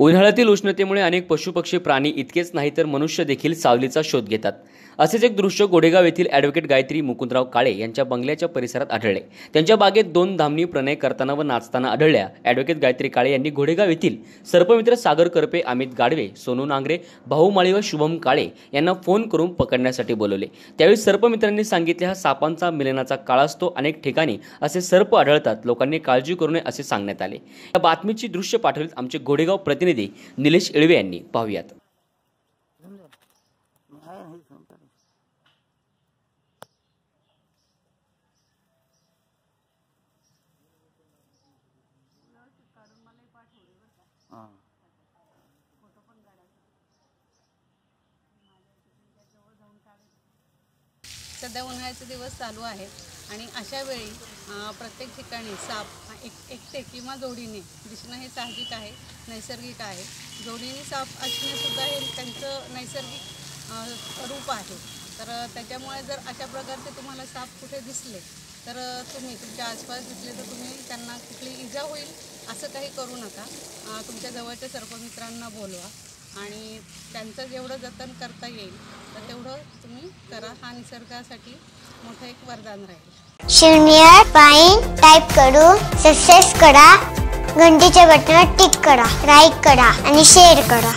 उन्हाळ्यातील उष्णतेमुळे अनेक पशुपक्षी प्राणी इतकेच नाही तर मनुष्य देखील सावलीचा शोध घेतात. असेच एक दृश्य गोडेगाव येथील ॲडव्होकेट गायत्री मुकुंदराव काळे यांच्या बंगल्याच्या परिसरात आढळले. त्यांच्या बागेत दोन धामणी प्रणय करताना व नाचताना आढळल्या. ॲडव्होकेट गायत्री काळे यांनी घोडेगाव येथील सर्पमित्र सागर करपे अमित गाडवे सोनू नांगरे भाऊ माळी व शुभम काळे यांना फोन करून पकडण्यासाठी बोलवले. त्यावेळी सर्पमित्रांनी सांगितले हा सापांचा मिलनाचा काळ असतो. अनेक ठिकाणी असे सर्प आढळतात. लोकांनी काळजी करू नये असे सांगण्यात आले. या बातमीची दृश्य पाठवलीत आमचे घोडेगाव प्रतिनिधी निलेश इळवे यांनी पाहुयात. सध्या उन्हाळ्याचे दिवस चालू आहेत आणि अशा वेळी प्रत्येक ठिकाणी साप एक एकटे किंवा जोडीने दिसणं हे साहजिक आहे. नैसर्गिक आहे. जोडीने साप असणेसुद्धा हे त्यांचं नैसर्गिक रूप आहे. तर त्याच्यामुळे जर अशा प्रकारचे तुम्हाला साप कुठे दिसले तर तुम्ही तुमच्या आसपास दिसले तर तुम्ही त्यांना कुठली इजा होईल असं काही करू नका. तुमच्या जवळच्या सर्पमित्रांना बोलवा. आणि त्यांचं जेवढं जतन करता येईल तर तेवढं तुम्ही करा. हा निसर्गासाठी मोठं एक वरदान राहील. शून्य पाईन टाईप करू सक्सेस करा. घंटीच्या बटनावर टिक करा लाईक करा आणि शेअर करा.